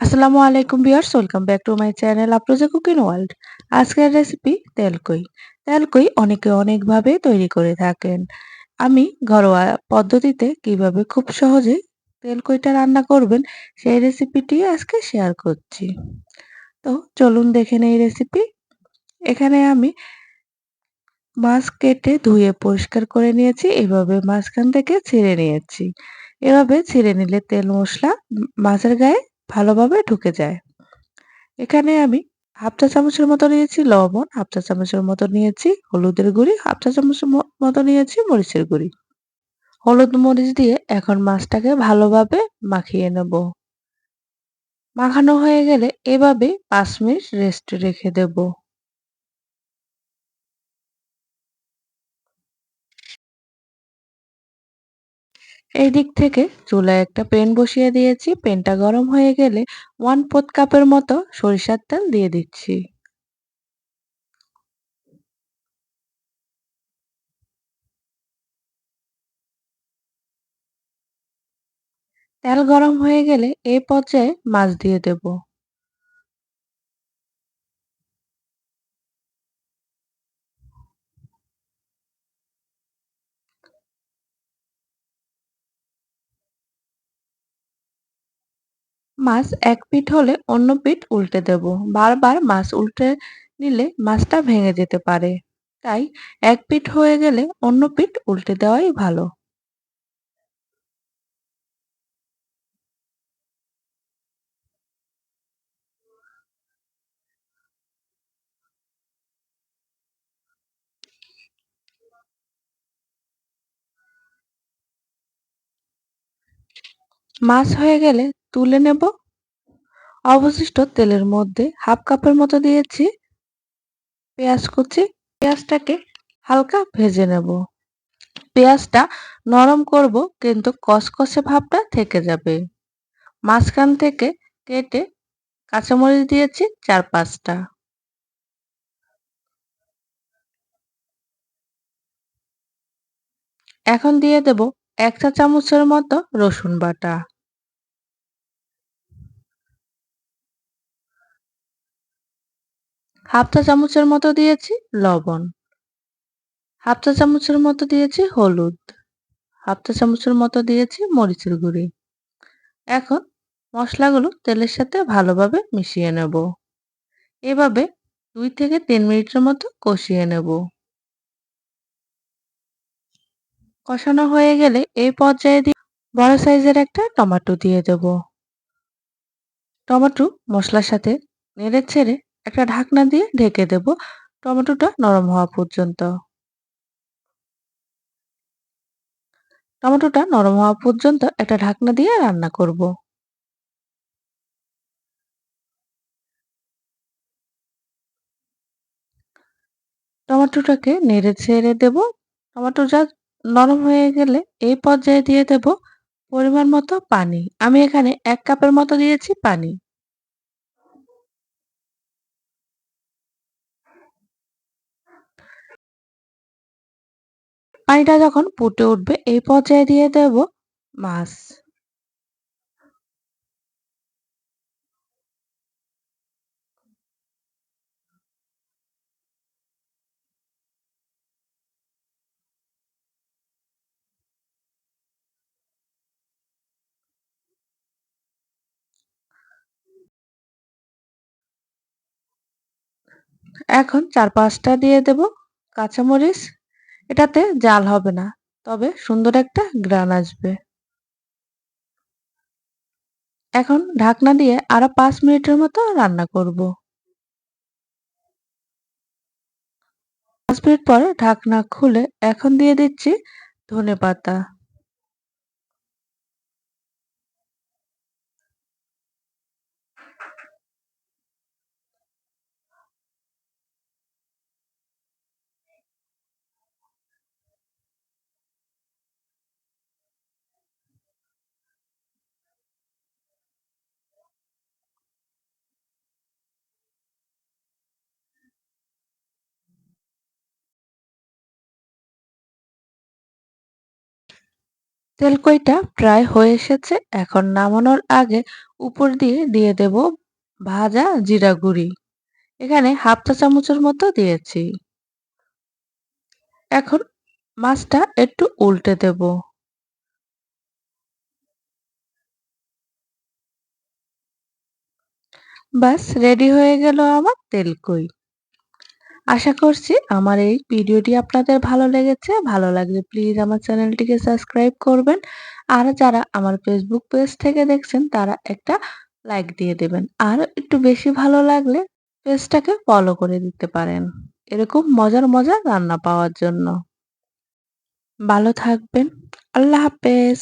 আসসালামু আলাইকুম viewers, welcome back to my channel Afroza cooking world. আজকের রেসিপি তেলকই। তেলকই অনেকে অনেকভাবে তৈরি করে থাকেন। আমি ঘরোয়া পদ্ধতিতে কীভাবে খুব সহজে তেলকইটা রান্না করবেন সেই রেসিপিটি আজকে শেয়ার করছি। তো চলুন দেখে নেই রেসিপি এখানে আমি মাছ কেটে ধুয়ে পরিষ্কার করে নিয়েছি, এভাবে মাঝখান থেকে ছিঁড়ে নিয়েছি। এভাবে ছিঁড়ে নিলে তেল মশলা মাছের গায়ে ভালোভাবে ঢুকে যায়। এখানে আমি হাফ চা চামচের মতো নিয়েছি লবণ হাফ চা চামচের মতো নিয়েছি হলুদের গুঁড়ি হাফ চা চামচের মতো নিয়েছি মরিচের গুঁড়ি। হলুদ মরিচ দিয়ে এখন মাছটাকে ভালোভাবে মাখিয়ে নেব। মাখানো হয়ে গেলে এভাবে পাঁচ মিনিট রেস্ট রেখে দেব। এই দিক থেকে চুলায় একটা পেন বসিয়ে দিয়েছি। পেনটা গরম হয়ে গেলে ওয়ান ফোর্থ কাপের মতো সরিষার তেল দিয়ে দিচ্ছি। তেল গরম হয়ে গেলে এই পর্যায়ে মাছ দিয়ে দেব। মাছ এক পিঠ হলে অন্য পিঠ উল্টে দেব। বারবার মাছ উল্টে নিলে মাছটা ভেঙে যেতে পারে। তাই এক পিঠ হয়ে গেলে অন্য পিঠ উল্টে দেওয়াই ভালো। মাছ হয়ে গেলে তুলে নেব। অবশিষ্ট তেলের মধ্যে হাফ কাপের মতো দিয়েছি। পেঁয়াজ কুচি, পেঁয়াজটাকে হালকা ভেজে নেব। পেঁয়াজটা নরম করব, কিন্তু কসকসে ভাবটা থেকে যাবে। মাঝখান থেকে কেটে কাঁচামরিচ দিয়েছি চার পাঁচটা। এখন দিয়ে দেব এক চা চামচের মতো রসুন বাটা। হাফ চা চামচের মতো দিয়েছি লবণ। হাফ চা চামচের মতো দিয়েছি হলুদ। হাফ চা চামচের মতো দিয়েছি মরিচের গুঁড়ি। এখন মশলাগুলো তেলের সাথে ভালোভাবে মিশিয়ে নেব। এভাবে দুই থেকে তিন মিনিটের মতো কষিয়ে নেব। কষানো হয়ে গেলে এই পর্যায়ে দিয়ে বড় সাইজের একটা টমেটো দিয়ে দেব। টমেটো মশলার সাথে নেড়ে ছেড়ে একটা ঢাকনা দিয়ে ঢেকে দেব। টমেটোটা নরম হওয়া পর্যন্ত। টমেটোটা নরম হওয়া পর্যন্ত একটা ঢাকনা দিয়ে রান্না করব। টমেটোটাকে নেড়ে ছেড়ে দেব। টমেটো যা নরম হয়ে গেলে এই পর্যায়ে দিয়ে দেব পরিমাণ মতো পানি। আমি এখানে এক কাপের মতো দিয়েছি পানি। পানিটা যখন ফুটে উঠবে, এই পর্যায়ে দিয়ে দেব মাছ। এখন চার পাঁচটা দিয়ে দেব কাঁচামরিচ এটাতে জাল হবে না, তবে সুন্দর একটা গ্রান আসবে। এখন ঢাকনা দিয়ে আরও পাঁচ মিনিটের মতো রান্না করব। পাঁচ মিনিট পর ঢাকনা খুলে এখন দিয়ে দিচ্ছি ধনে পাতা। তেলকইটা প্রায় হয়ে এসেছে। এখন নামানোর আগে উপর দিয়ে দিয়ে দেব ভাজা জিরা গুঁড়ি। এখানে হাফ চা চামচের মতো দিয়েছি। এখন মাছটা একটু উল্টে দেব। বাস রেডি হয়ে গেল আমার তেলকই। আশা করছি আমার এই ভিডিওটি আপনাদের ভালো লেগেছে। ভালো লাগলে প্লিজ আমার চ্যানেলটিকে সাবস্ক্রাইব করবেন। আর যারা আমার ফেসবুক পেজ থেকে দেখছেন, তারা একটা লাইক দিয়ে দেবেন। আর একটু বেশি ভালো লাগলে পেজটাকে ফলো করে দিতে পারেন। এরকম মজার মজার রান্না পাওয়ার জন্য। ভালো থাকবেন। আল্লাহ হাফেজ।